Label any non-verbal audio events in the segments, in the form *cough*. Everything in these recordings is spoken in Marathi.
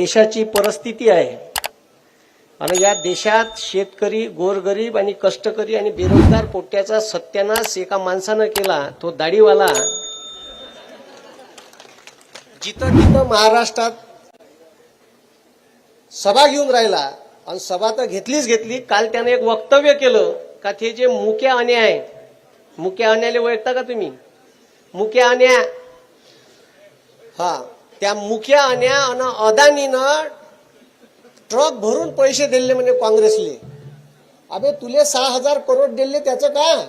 देशाची परिस्थिती आहे. आणि या देशात शेतकरी गोरगरीब आणि कष्टकरी आणि बेरोजगार पोट्याचा सत्यानाश एका माणसानं केला तो दाढीवाला. जिथं तिथं महाराष्ट्रात सभा घेऊन राहिला आणि सभा तर घेतलीच घेतली काल त्याने एक वक्तव्य केलं का ते जे मुक्या अन्याय आहे मुक्या अन्याले ओळखता का तुम्ही? मुक्या अन्या हा. त्या मुख्या अन्या आणि अदानीनं ट्रक भरून पैसे दिले म्हणजे काँग्रेसले. अबे तुले सहा हजार करोड दिले त्याचं का?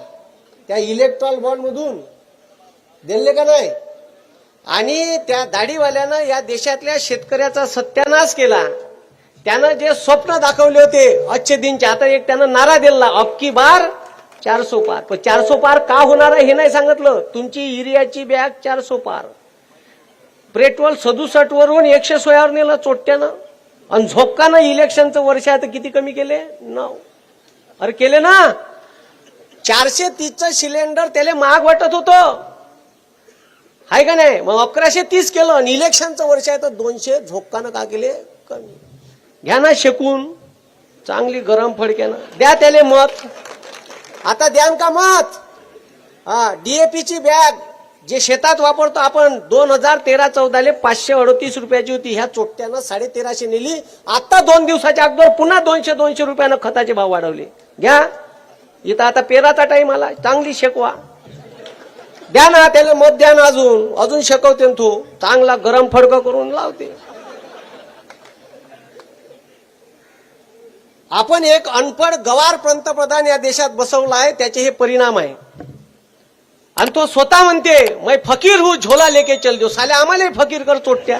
त्या इलेक्ट्रॉल बॉन्ड मधून दिले का नाही? आणि त्या दाढीवाल्यानं या देशातल्या शेतकऱ्याचा सत्यानाश केला. त्यानं जे स्वप्न दाखवले होते अच्छे दिनचे आता एक त्यानं नारा दिला. अक्की बार चारसो पार. पण चारसो पार का होणार आहे हे नाही सांगितलं. तुमची युरियाची बॅग चारसो पार. पेट्रोल सदुसष्ट वरून एकशे सोळावर नेलं चोट्ट्यानं. आणि झोक्कानं इलेक्शनचं वर्ष आहे आता किती कमी केले? ना अरे केले ना? चारशे तीसचं सिलेंडर त्याला महाग वाटत होतं. आहे का नाही? मग अकराशे तीस केलं आणि इलेक्शनचं वर्ष आहे तर दोनशे झोक्कानं का केले? कमी. घ्या ना शेकून. चांगली गरम फडक्यानं. द्या त्याले मत. आता द्यान का मत? हा डीएपीची बॅग जे शेतात वापरतो आपण दोन हजार तेरा चौदाले पाचशे अडतीस रुपयाची होती. ह्या चोट्यानं साडे तेराशे नेली. आता दोन दिवसाच्या अगोदर पुन्हा दोनशे दोनशे रुपयानं खताचे भाव वाढवले. घ्या. इथं आता पेराचा टाइम आला. चांगली शेकवा. द्या ना त्याला मत द्या ना अजून. अजून शेकवते तू. चांगला गरम फडकं करून लावते. आपण एक अनपड गवार पंतप्रधान या देशात बसवला आहे. त्याचे हे परिणाम आहे. आणि तो स्वतः म्हणते मैं फकीर हूँ झोला लेके चल दो साले आम्हाला फकीर कर चोट्या.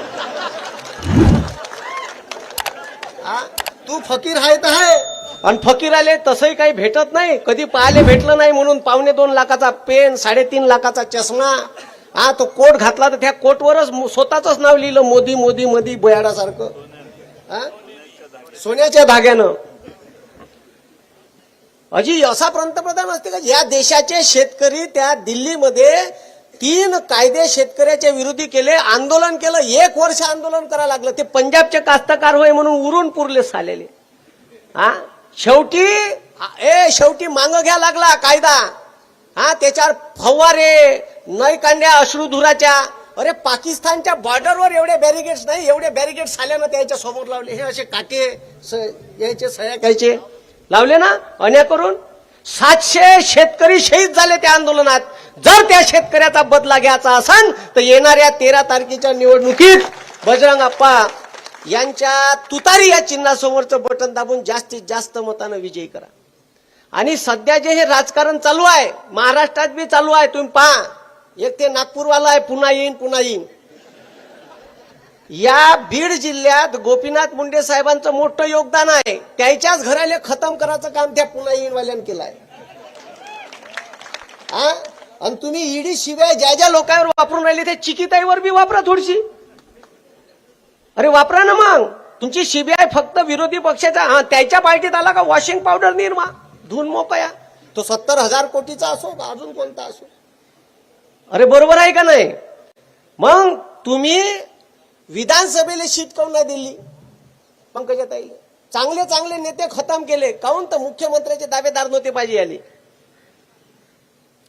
हा? तू फकीर आहे तर आहे. आणि फकीर आले तसंही काही भेटत नाही. कधी पाहायला भेटलं नाही म्हणून पावणे दोन लाखाचा पेन साडेतीन लाखाचा चष्मा. हा तो कोट घातला तर त्या कोटवरच स्वतःच नाव लिहिलं मोदी मोदी मोदी बयाडासारखं. सोन्याच्या धाग्यानं. अजी असा पंतप्रधान असते का या देशाचे शेतकरी त्या दिल्लीमध्ये तीन कायदे शेतकऱ्याच्या विरोधी केले आंदोलन केलं एक वर्ष आंदोलन करायला लागलं. ते पंजाबचे कास्तकार होय म्हणून उरून पुरले सालेले. हा? शेवटी ए शेवटी मांग घ्या लागला कायदा. हा त्याच्यावर फवारे नयकांड्या अश्रुधुराच्या. अरे पाकिस्तानच्या बॉर्डरवर एवढे बॅरिगेड्स नाही एवढे बॅरिगेड्स आल्यानं त्याच्यासमोर लावले. हे असे काटे स- यायचे सह्या घ्यायचे. लावले ना अन्या करून? सातशे शेतकरी शहीद झाले त्या आंदोलनात. जर त्या शेतकऱ्याचा बदला घ्यायचा असेल तर येणाऱ्या तेरा तारखेच्या निवडणुकीत बजरंग अप्पा यांच्या तुतारी या चिन्हासमोरचं बटन दाबून जास्तीत जास्त मतानं विजयी करा. आणि सध्या जे हे राजकारण चालू आहे महाराष्ट्रात बी चालू आहे तुम्ही पहा. एक ते नागपूरवाला आहे पुन्हा येईन पुन्हा येईन. या बीड जिल्ह्यात गोपीनाथ मुंडे साहेबांचं मोठं योगदान आहे. त्याच्याच घराले खतम करायचं काम त्या पुन्हा येईनवाल्यानं केलं आहे हा आणि तुम्ही ईडी शिवाय ज्या ज्या लोकांवर वापरून राहिले ते चिकिताईवर बी वापरा थोडीशी. अरे वापरा ना मग. तुमची सीबीआय फक्त विरोधी पक्षाचा हा त्याच्या पार्टीत आला का वॉशिंग पावडर निर्मा? धुन मोकया तो सत्तर हजार कोटीचा असो का अजून कोणता असो? अरे बरोबर आहे का नाही? मग तुम्ही विधानसभेला शीट काऊन नाही दिली? पंकजाताई चांगले चांगले नेते खतम केले. काऊन तर मुख्यमंत्र्याचे दावेदार नव्हते पाहिजे आले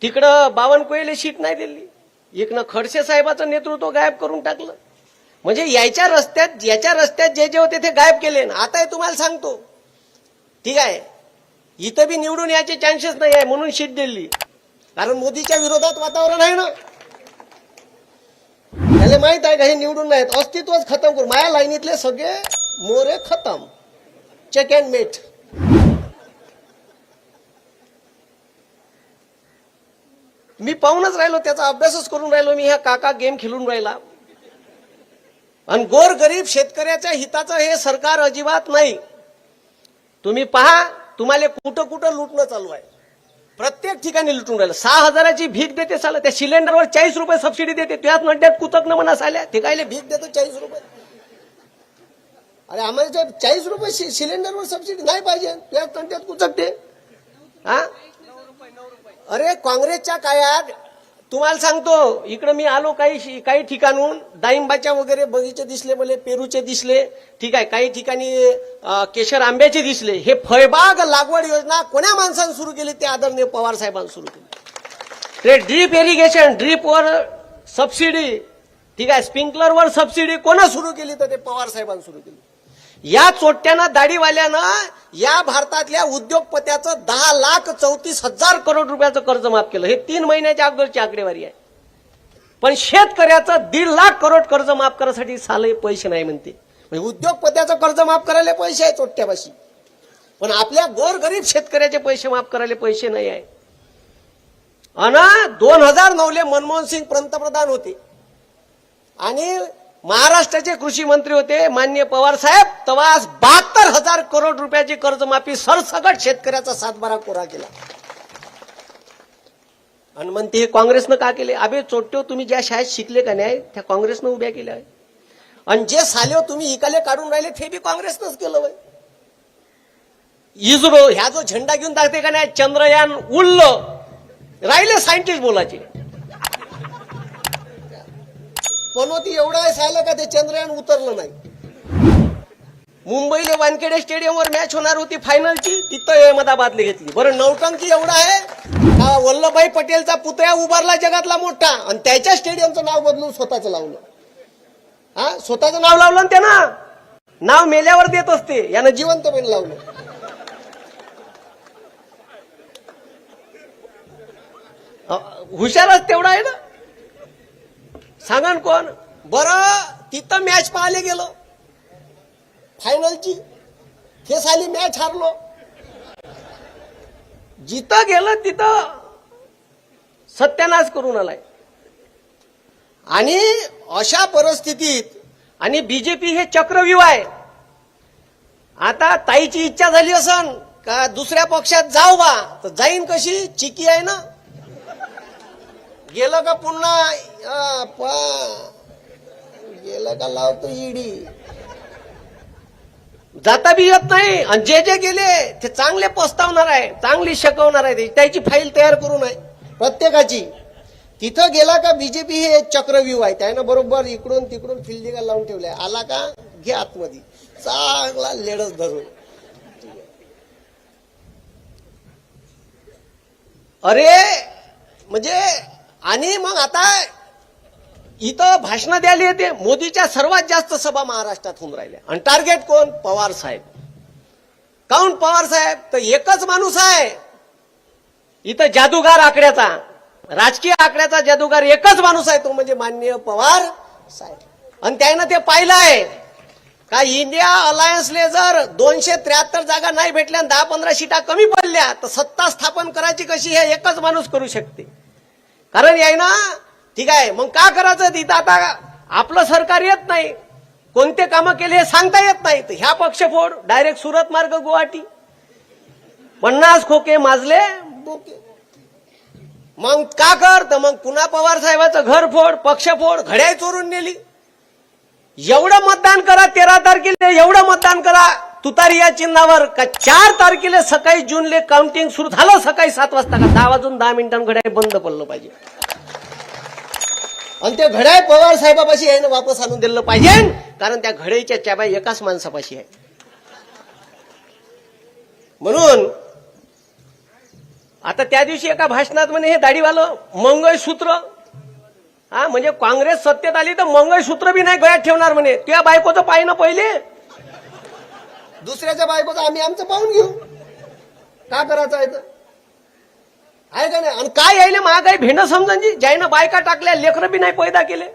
तिकडं बावनकुळेला शीट नाही दिली. इकडं खडसे साहेबाचं नेतृत्व गायब करून टाकलं. म्हणजे याच्या रस्त्यात याच्या रस्त्यात जे जे होते ते गायब केले. ना आता हे तुम्हाला सांगतो. ठीक आहे. इथं बी निवडून याचे चान्सेस नाही आहे म्हणून शीट दिली. कारण मोदीच्या विरोधात वातावरण आहे ना? त्याला माहीत आहे का? हे निवडून नाहीत. अस्तित्वच खतम करू माझ्या लाईनीतले सगळे मोरे खतम. चेक अँड मेट मी पाहूनच राहिलो त्याचा अभ्यासच करून राहिलो मी. ह्या काका गेम खेळून राहिला. आणि गोर गरीब शेतकऱ्याच्या हिताचं हे सरकार अजिबात नाही. तुम्ही पहा तुम्हाला कुठं कुठं लुटणं चालू आहे. प्रत्येक ठिकाणी लुटून राहिलं. सहा हजाराची भीक देते साला. त्या सिलेंडरवर चाळीस रुपये सबसिडी देते. त्याच नड्यात कुतक न म्हणा साल्या. ते कायले भीक देतो चाळीस रुपये? अरे आम्हाला जे चाळीस रुपये सिलेंडरवर सबसिडी नाही पाहिजे. त्याच नड्यात कुचकते. हा? अरे काँग्रेसच्या काळात तुम्हाला सांगतो इकडं मी आलो काही काही ठिकाणून डाळिंबाच्या वगैरे बगीचे दिसले मला पेरूचे दिसले ठीक आहे काही ठिकाणी केशर आंब्याचे दिसले. हे फळबाग लागवड योजना कोण्या माणसानं सुरू केली? ते आदरणीय पवार साहेबांनी सुरू केली. ते ड्रीप इरिगेशन ड्रीपवर सबसिडी ठीक आहे स्प्रिंकलरवर सबसिडी कोणा सुरू केली तर ते पवार साहेबांनी सुरू केली. या चोट्ट्यानं दाढीवाल्यानं या भारतातल्या उद्योगपत्याचं दहा लाख चौतीस हजार करोड रुपयाचं कर्ज माफ केलं. हे तीन महिन्याच्या अगोदरची आकडेवारी आहे. पण शेतकऱ्याचं दीड लाख करोड कर्ज माफ करायसाठी साले पैसे नाही म्हणते. म्हणजे उद्योगपत्याचं कर्ज माफ करायला पैसे आहे चोट्ट्यापाशी. पण आपल्या गोरगरीब शेतकऱ्याचे पैसे माफ करायला पैसे नाही आहे. आणि दोन हजार नऊले मनमोहन सिंग पंतप्रधान होते. आणि महाराष्ट्राचे कृषी मंत्री होते मान्य पवार साहेब. तवास बहात्तर हजार करोड रुपयाची कर्जमाफी सरसकट शेतकऱ्याचा सातबारा कोरा केला. आणि म्हणते हे काँग्रेसनं का केले? अबे चोट्यो तुम्ही ज्या शाळेत शिकले का नाही त्या काँग्रेसनं उभ्या केल्या आहे आणि जे साले हो, तुम्ही इकाले काढून राहिले ते बी काँग्रेसनंच केलं वय इस्रो ह्या जो झेंडा घेऊन दाखते का नाही चंद्रयान उडलं राहिले सायंटिस्ट बोलायचे. पनोती हो, एवढं आहे सायलं का ते चंद्रयान उतरलं नाही? मुंबईला वानखेडे स्टेडियमवर मॅच होणार होती फायनलची तिथं अहमदाबादला घेतली. बरं नौटंकी एवढं आहे का वल्लभभाई पटेलचा पुतळ्या उभारला जगातला मोठा आणि त्याच्या स्टेडियमचं नाव बदलून स्वतःचं लावलं? हा स्वतःचं नाव लावलं ना त्यानं? नाव मेल्यावर देत असते यानं जिवंत पण लावलं. हुशारच तेवढा आहे ना? सांगा कोण? बरं तिथं मॅच पाहायला गेलो. फायनलची हे साली मॅच हारलो. जिथं गेलं तिथं सत्यानाश करून आलाय. आणि अशा परिस्थितीत आणि बीजेपी हे चक्रव्यूह आहे. आता ताईची इच्छा झाली असन का दुसऱ्या पक्षात जाऊ बा? तर जाईन कशी? चिकी आहे ना? गेलं का पुन्हा? पा- गेलं का लावतो ईडी जाता बी येत नाही. आणि जे जे गेले ते चांगले पस्तावणार आहे. चांगली शिकवणार आहे. त्याची फाईल तयार करून आहे प्रत्येकाची. तिथं गेला का बीजेपी हे चक्रव्यू चक्रव्यूह आहे. त्यानं बरोबर इकडून तिकडून फिल्डिंग लावून ठेवलंय. आला का? घे आतमध्ये. चांगला लेडच धरून. अरे म्हणजे आणि मग आता इथं भाषणं द्यायला येते. मोदीच्या सर्वात जास्त सभा महाराष्ट्रात होऊन राहिल्या. आणि टार्गेट कोण? पवार साहेब. काऊन पवार साहेब? तर एकच माणूस आहे. इथं जादूगार आकड्याचा. राजकीय आकड्याचा जादूगार एकच माणूस आहे तो म्हणजे माननीय पवार साहेब. आणि त्यानं ते पाहिलं आहे. का इंडिया अलायन्सले जर दोनशे त्र्याहत्तर जागा नाही भेटल्या आणि दहा पंधरा सीटा कमी पडल्या तर सत्ता स्थापन करायची कशी हे एकच माणूस करू शकते. कारण याय ना ठीक आहे मग का करायचं तिथं? आता आपलं सरकार येत नाही. कोणते कामं केले हे सांगता येत नाही. तर ह्या पक्ष फोड डायरेक्ट सुरत मार्ग गुवाहाटी. पन्नास खोके माजले. मग का कर? तर मग पुन्हा पवार साहेबाचं घर फोड पक्ष फोड घड्याळ चोरून नेली. एवढं मतदान करा तेरा तारखेला एवढं मतदान करा. तुतारी या चिन्हावर का चार तारखेला सकाळी जूनले काउंटिंग सुरू झालं? सकाळी सात वाजता का? दहा वाजून दहा मिनिटांनी घड्याळ बंद पडलं पाहिजे. आणि त्या घड्याळ पवार साहेबापाशी आहे ना वापस आणून दिलं पाहिजे. कारण त्या घड्याच्या चाब्या एकाच माणसापाशी आहे. म्हणून आता त्या दिवशी एका भाषणात म्हणे हे दाढीवालं मंगळसूत्र. हा म्हणजे काँग्रेस सत्तेत आली तर मंगळसूत्र बी नाही गळ्यात ठेवणार म्हणे. त्या बायकोचं पाहिजे ना पहिले. दुसऱ्याच्या बायकोचं आम्ही आमचं पाहून घेऊ. का करायचं आहे तर आहे का नाही? आणि काय यायले महागाई भेंड जी? ज्यानं बायका टाकल्या लेकरं बी नाही पैदा केले.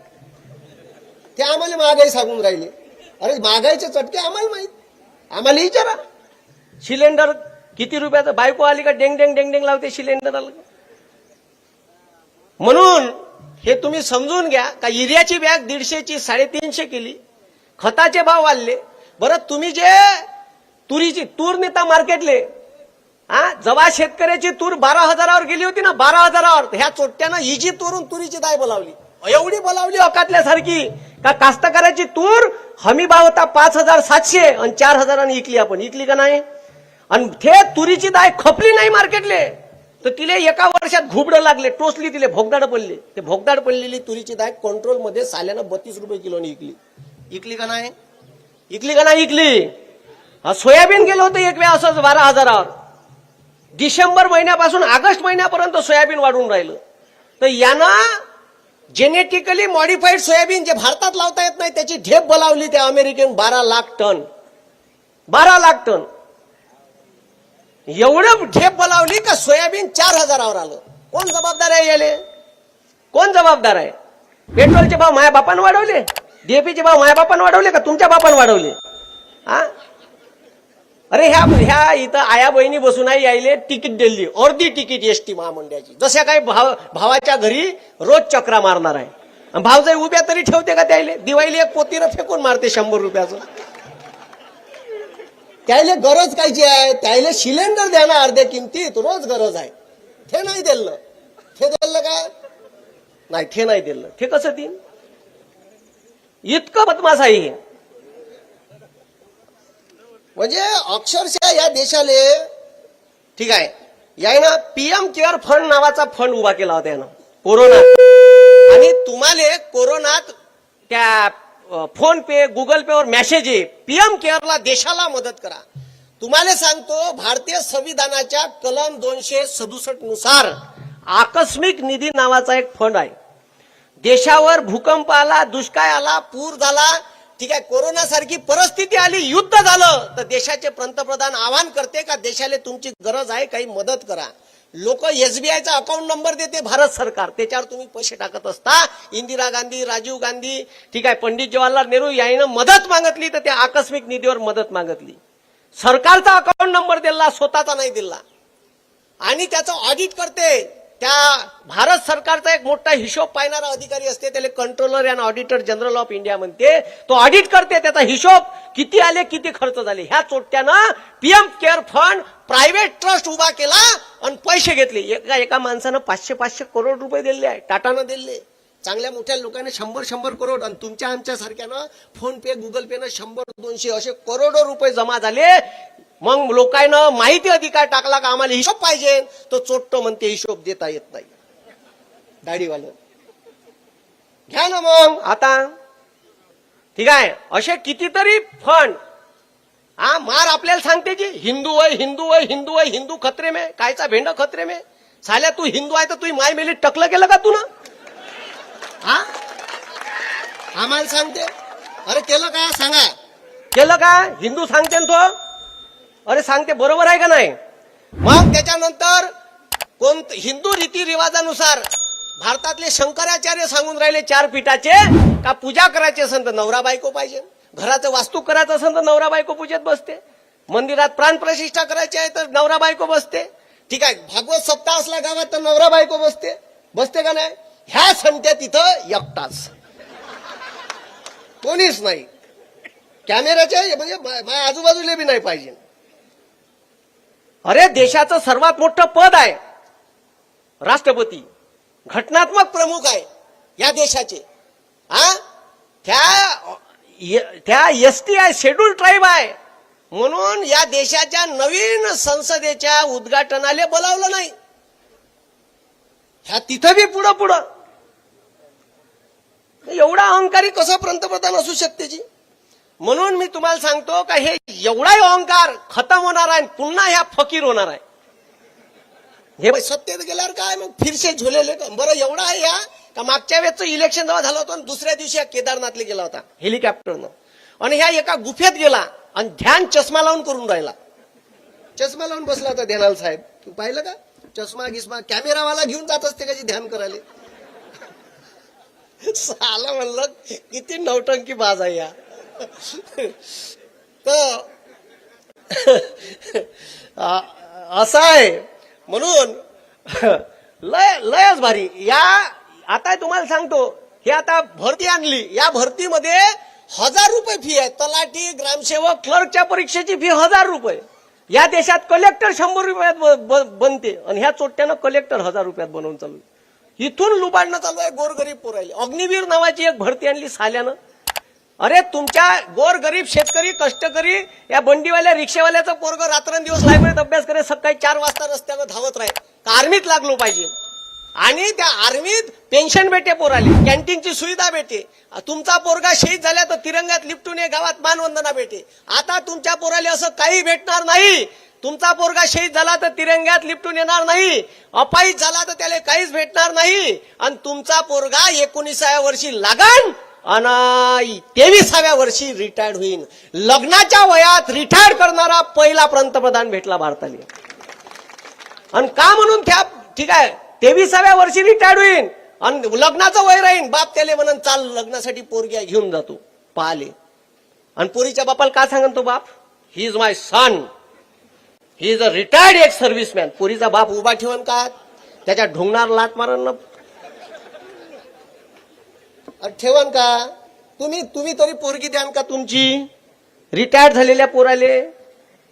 ते आम्हाला महागाई सांगून राहिले. अरे महागाईचे चटके आम्हाला माहीत. आम्हाला विचारा. सिलेंडर किती रुपयाचं? बायको आली का डेंग डेंग डेंग डेंग लावते सिलेंडर आलं म्हणून हे तुम्ही समजून घ्या का युरियाची बॅग दीडशेची साडेतीनशे केली. खताचे भाव वाढले. बरं तुम्ही जे तुरीची तूर नेता मार्केटले. हा जवा शेतकऱ्याची तूर बारा हजारावर गेली होती ना बारा हजारावर. ह्या चोट्ट्यानं हिजी तूरून तुरीची दाय बोलावली. एवढी बोलावली अकातल्यासारखी. का कास्तकाराची तूर हमी भाव होता पाच हजार सातशे आणि चार हजारांनी इकली आपण. इकली का नाही? आणि ते तुरीची दाय खपली नाही मार्केटले. तर तिले एका वर्षात घुबडं लागले टोचली तिले भोगदाड पडले. ते भोगदाड पडलेली तुरीची दाय कंट्रोलमध्ये साल्यानं बत्तीस रुपये किलोनी इकली. इकली का नाही? इकली का नाही इकली? सोयाबीन गेलं होतं एक वेळा असंच बारा हजारावर. डिसेंबर महिन्यापासून ऑगस्ट महिन्यापर्यंत सोयाबीन वाढून राहिलं. तर यानं जेनेटिकली मॉडिफाईड सोयाबीन जे भारतात लावता येत नाही त्याची ढेप बोलावली त्या अमेरिकेन बारा लाख टन. बारा लाख टन. एवढं ढेप बोलावली का सोयाबीन चार हजारावर आलं. कोण जबाबदार आहे याले? कोण जबाबदार आहे? पेट्रोलचे भाव माया बापान वाढवले? डीएपीचे भाव माया बापान वाढवले का तुमच्या बापान वाढवले? हा? अरे ह्या ह्या इथं आया बहिणी बसून आहे यायले तिकीट दिली. अर्धी तिकीट एसटी महामंडळाची. जशा काही भाव भावाच्या घरी रोज चक्रा मारणार आहे. भाव जरी उभ्या तरी ठेवते का त्याले दिवाळीला एक पोतीनं फेकून मारते शंभर रुपयाचं. त्याले गरज कायची आहे? त्याले सिलेंडर द्या ना अर्ध्या किमतीत रोज गरज आहे. ते नाही दिलं. ते दिलं का? नाही ते नाही दिलं. ते कसं देईन? इतकं बदमाश आहे म्हणजे अक्षरशः या देशाले ठीक आहे. यायनं पीएम केअर फंड नावाचा फंड उभा केला होता यानं. कोरोनात आणि तुम्हाला कोरोनात त्या फोन पे गुगल पे वर मेसेज आहे. पीएम केअरला देशाला मदत करा. तुम्हाला सांगतो भारतीय संविधानाच्या कलम दोनशे सदुसष्टनुसार आकस्मिक निधी नावाचा एक फंड आहे. देशावर भूकंप आला दुष्काळ आला पूर झाला ठीक आहे कोरोना सारखी परिस्थिती आली युद्ध झालं तर देशाचे पंतप्रधान आवाहन करते का देशाला तुमची गरज आहे काही मदत करा. लोक एसबीआयचा अकाउंट नंबर देते भारत सरकार त्याच्यावर तुम्ही पैसे टाकत असता. इंदिरा गांधी राजीव गांधी ठीक आहे पंडित जवाहरलाल नेहरू यांनी मदत मागितली तर त्या आकस्मिक निधीवर मदत मागितली. सरकारचा अकाउंट नंबर दिला स्वतःचा नाही दिला. आणि त्याचं ऑडिट करते. त्या भारत सरकारचा एक मोठा हिशोब पाहणारा अधिकारी असते त्याला controller and auditor general of India म्हणते. तो ऑडिट करते त्याचा हिशोब किती आले किती खर्च झाले? ह्या चोट्यानं PM care fund private trust उभा केला आणि पैसे घेतले. एका एका माणसानं पाचशे पाचशे करोड रुपये दिले आहे टाटानं दिले. चांगल्या मोठ्या लोकांनी शंभर शंभर करोड आणि तुमच्या आमच्या सारख्यानं फोन पे गुगल पे न शंभर दोनशे असे करोडो रुपये जमा झाले. मग लोकांना माहिती अधिकार टाकला का आम्हाला हिशोब पाहिजे? तो चोट्ट म्हणते हिशोब देता येत नाही. दाढीवाल. घ्या ना मग आता. ठीक आहे असे कितीतरी फंड. हा मार आपल्याला सांगते जी हिंदू आहे हिंदू आहे हिंदू आहे हिंदू खत्रे मे कायचा भेंड खत्रे मे. साल्या तू हिंदू आहे तर तू माय मेली टकलं केलं का तू ना? हा? आम्हाला सांगते. अरे केलं का? सांगा. केलं का? हिंदू सांगते ना तो. अरे सांगते बरोबर आहे का नाही? मग त्याच्यानंतर कोण हिंदू रीती रिवाजानुसार भारतातले शंकराचार्य सांगून राहिले चार पीठाचे का पूजा करायची असेल तर नवरा बायको पाहिजे. घराचं वास्तू करायचं असेल तर नवरा बायको पूजेत बसते. मंदिरात प्राण प्रतिष्ठा करायची आहे तर नवरा बायको बसते. ठीक आहे भागवत सप्ताह असला गावात तर नवरा बायको बसते. बसते का नाही? ह्या संत्या तिथं एकटाच. कोणीच नाही. कॅमेराच्या म्हणजे माझ्या आजूबाजूला बी नाही पाहिजे. अरे देशाचं सर्वात मोठं पद आहे. राष्ट्रपती. घटनात्मक प्रमुख आहे. या देशाचे. हा त्या त्या एस टी आहे शेड्यूल ट्राईब आहे. म्हणून या देशाच्या नवीन संसदेच्या उद्घाटनाला बोलावलं नाही. ह्या तिथं बी पुढं पुढं. एवढा अहंकारी कसं पंतप्रधान असू शकते जी? म्हणून मी तुम्हाला सांगतो का हे एवढाही अहंकार खतम होणार आहे पुन्हा ह्या फकीर होणार आहे. हे सत्तेत गेल्यावर काय मग? फिरसे झुलेले का? बरं एवढा आहे या का मागच्या वेळेचं इलेक्शन जेव्हा झालं होतं आणि दुसऱ्या दिवशी हा केदारनाथला गेला होता हेलिकॉप्टरनं आणि ह्या एका गुफेत गेला आणि ध्यान चष्मा लावून करून राहिला. चष्मा लावून बसला होता ध्यानाल साहेब. तू पाहिलं का? चष्मा गिस्मा कॅमेरावाला घेऊन जात असते का जी ध्यान करायला? *laughs* साला म्हणलं किती नौटंकी बाज आहे या. तर असं आहे. म्हणून लय लयच भारी. या आता तुम्हाला सांगतो हे आता भरती आणली. या भरतीमध्ये हजार रुपये फी आहे. तलाठी ग्रामसेवक क्लर्कच्या परीक्षेची फी हजार रुपये. या देशात कलेक्टर शंभर रुपयात ब- बनते. आणि ह्या चोट्यानं कलेक्टर हजार रुपयात बनवून चालू इथून लुबाडणं चालू आहे गोरगरीब पोरायले. अग्निवीर नावाची एक भरती आणली साल्यानं. अरे तुमच्या गोरगरीब शेतकरी कष्टकरी या बंडीवाल्या रिक्षावाल्याचं पोरग रात्रंदिवस लायब्ररीत अभ्यास करे सकाळी चार वाजता रस्त्यावर धावत राहील. आर्मीत लागलो पाहिजे. आणि त्या आर्मीत पेन्शन भेटे पोराले कॅन्टीनची सुविधा भेटे. तुमचा पोरगा शहीद झाला तर तिरंगात लिपटून ये गावात मानवंदना भेटे. आता तुमच्या पोराले असं काही भेटणार नाही. तुमचा पोरगा शहीद झाला तर तिरंग्यात लिपटून येणार नाही. अपाहिज झाला तर त्याला काहीच भेटणार नाही. आणि तुमचा पोरगा एकोणीसाव्या वर्षी लागण आणि तेविसाव्या वर्षी रिटायर्ड होईन. लग्नाच्या वयात रिटायर्ड करणारा पहिला पंतप्रधान भेटला भारताला. आणि का म्हणून त्या ठीक आहे तेविसाव्या वर्षी रिटायर्ड होईन. आणि लग्नाचं वय राहीन. बाप त्याले म्हणून चाल लग्नासाठी पोरगी घेऊन जातो पाले आणि पोरीच्या बापाला का सांगन तो बाप? He is my son he is a retired एक सर्व्हिसमॅन पोरीचा बाप उभा ठेवून का? त्याच्या ढोंगणार लात मारण ठेवन का? तुम्ही तुम्ही तरी पोरगी द्यान का तुमची? रिटायर्ड झालेल्या पोराले.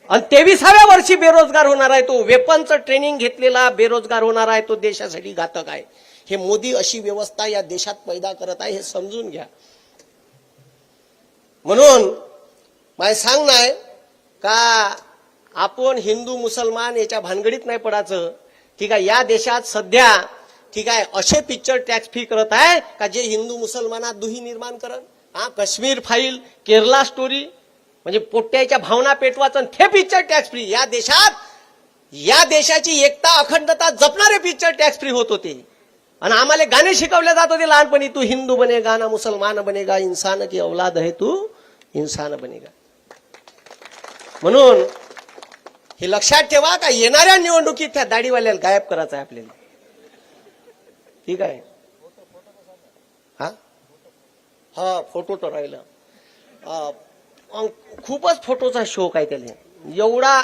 आणि तेविसाव्या वर्षी बेरोजगार होणार आहे तो. वेपनचं ट्रेनिंग घेतलेला बेरोजगार होणार आहे तो. देशासाठी घातक आहे. हे मोदी अशी व्यवस्था या देशात पैदा करत आहे हे समजून घ्या. म्हणून माय सांग नाही का आपण हिंदू मुसलमान याच्या भानगडीत नाही पडायचं? ठीक आहे या देशात सध्या ठीक आहे असे पिक्चर टॅक्स फी करत आहे का जे हिंदू मुसलमानात दुही निर्माण करत हा काश्मीर फाईल केरला स्टोरी म्हणजे पोट्याच्या भावना पेटवाचन हे ते पिक्चर टॅक्स फ्री या देशात या देशाची एकता अखंडता जपणारे पिक्चर टॅक्स फ्री होत होते. आणि आम्हाला गाणे शिकवले जात होते लहानपणी तू हिंदू बनेगा ना मुसलमान बनेगा इंसान की औलाद आहे तू इंसान बनेगा. म्हणून हे लक्षात ठेवा का येणाऱ्या निवडणुकीत त्या दाढीवाल्याला गायब करायचं आहे आपल्याला. ठीक आहे. हा? हा फोटो तर राहिलं. खूपच फोटोचा शौक आहे त्याला? एवढा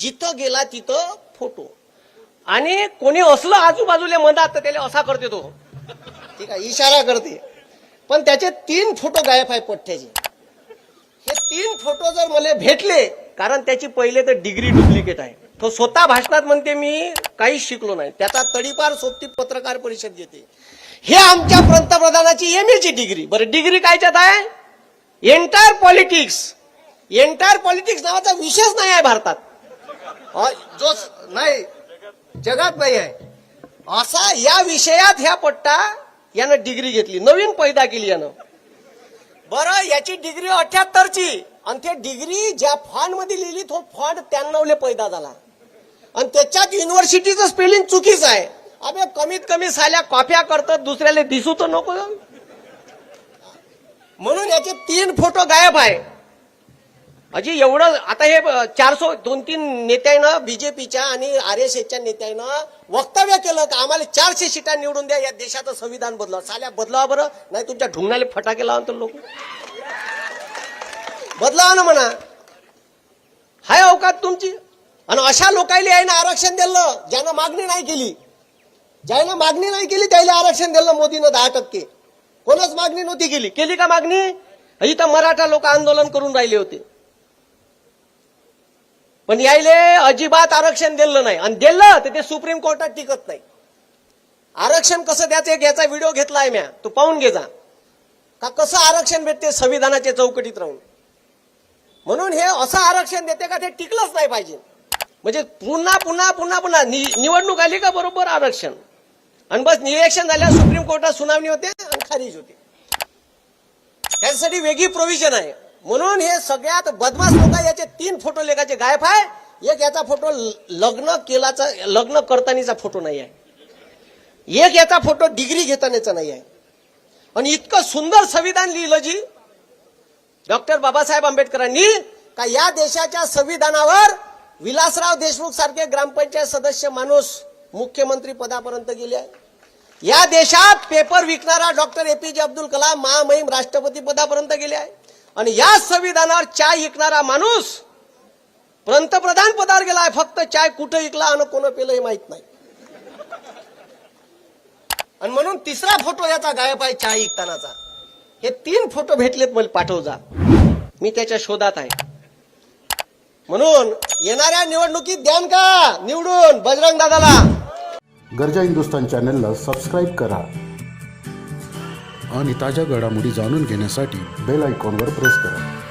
जिथं गेला तिथं फोटो आणि कोणी असलं आजूबाजूला मनात तर त्याला असा करते तो. ठीक आहे इशारा करते. पण त्याचे तीन फोटो गायब आहे पठ्ठ्याचे हे तीन फोटो जर मला भेटले कारण त्याची पहिले तर डिग्री डुप्लिकेट आहे. तो स्वतः भाषणात म्हणते मी काहीच शिकलो नाही. त्याचा तडीपार सोबती पत्रकार परिषद घेते. हे आमच्या पंतप्रधानाची एम ची डिग्री बरं डिग्री कायच्यात आहे? एंटायर पॉलिटिक्स एंटायर पॉलिटिक्स नावाचा विषयच नाही आहे भारतात. जो नाही जगात नाही आहे. असा या विषयात ह्या पट्टा यानं डिग्री घेतली. नवीन पैदा केली यानं. बरं याची डिग्री अठ्याहत्तरची. आणि ते डिग्री ज्या फॉन्टमध्ये लिहिली तो फॉन्ट त्र्याण्णवले पैदा झाला. आणि त्याच्यात युनिव्हर्सिटीचं स्पेलिंग चुकीच आहे. अबे कमीत कमी साल्या कॉप्या करतात दुसऱ्याला दिसू तर नको म्हणून याचे तीन फोटो गायब आहे. अजी एवढं आता हे चारशे दोन तीन नेत्यानं बीजेपीच्या आणि आर एस एसच्या नेत्यानं वक्तव्य केलं तर आम्हाला चारशे सीटा निवडून द्या या देशाचं संविधान बदला साल्या बदलावा बरं नाही तुमच्या ढुंगणाले फटाके लावा तर लोक. बदलावा ना म्हणा. हाय अवकात तुमची. आणि अशा लोकायला यायनं आरक्षण दिलं ज्यानं मागणी नाही केली. ज्यानं मागणी नाही केली त्याला आरक्षण दिलं मोदीनं दहा टक्के. कोणच मागणी नव्हती केली. केली का मागणी? इथं मराठा लोक आंदोलन करून राहिले होते. पण यायले अजिबात आरक्षण दिलं नाही. आणि दिलं तर ते सुप्रीम कोर्टात टिकत नाही. आरक्षण कसं द्यायचं एक याचा व्हिडिओ घेतलाय म्या. तू पाहून घे जा. का कसं आरक्षण भेटते संविधानाच्या चौकटीत राहून? म्हणून हे असं आरक्षण देते का ते टिकलंच नाही पाहिजे. म्हणजे पुन्हा पुन्हा पुन्हा पुन्हा नि- निवडणूक आली का बरोबर आरक्षण? आणि बस इलेक्शन झाल्यावर सुप्रीम कोर्टात सुनावणी होते आणि खारिज होते. त्यासाठी वेगळी प्रोव्हिजन आहे. म्हणून हे सगळ्यात बदमाश लोक याचे तीन फोटो लेखाचे गायब आहे. एक याचा फोटो लग्न केलाचा लग्न करतानीचा फोटो नाही आहे. एक याचा फोटो डिग्री घेतानाचा नाही आहे. आणि इतकं सुंदर संविधान लिहिलं जी डॉक्टर बाबासाहेब आंबेडकरांनी का या देशाच्या संविधानावर विलासराव देशमुख सारखे ग्रामपंचायत सदस्य माणूस मुख्यमंत्री पदापर्यंत गेले आहे. या देशात पेपर विकणारा डॉक्टर एपीजे अब्दुल कलाम महामहिम राष्ट्रपती पदापर्यंत गेले आहे. आणि या संविधानावर चाय विकणारा माणूस पंतप्रधान पदावर गेला आहे. फक्त चाय कुठं विकला आणि कोण पेलं हे माहीत नाही. आणि म्हणून तिसरा फोटो याचा गायब आहे चाय विकतानाचा. हे तीन फोटो भेटलेत मला पाठव जा मी त्याच्या शोधात आहे. म्हणून येणाऱ्या निवडणुकीत द्यान का? निवडून बजरंग दादाला. गरजा हिंदुस्तान चॅनलला सबस्क्राईब करा. आणि ताज्या घडामोडी जाणून घेण्यासाठी बेल आयकॉनवर प्रेस करा.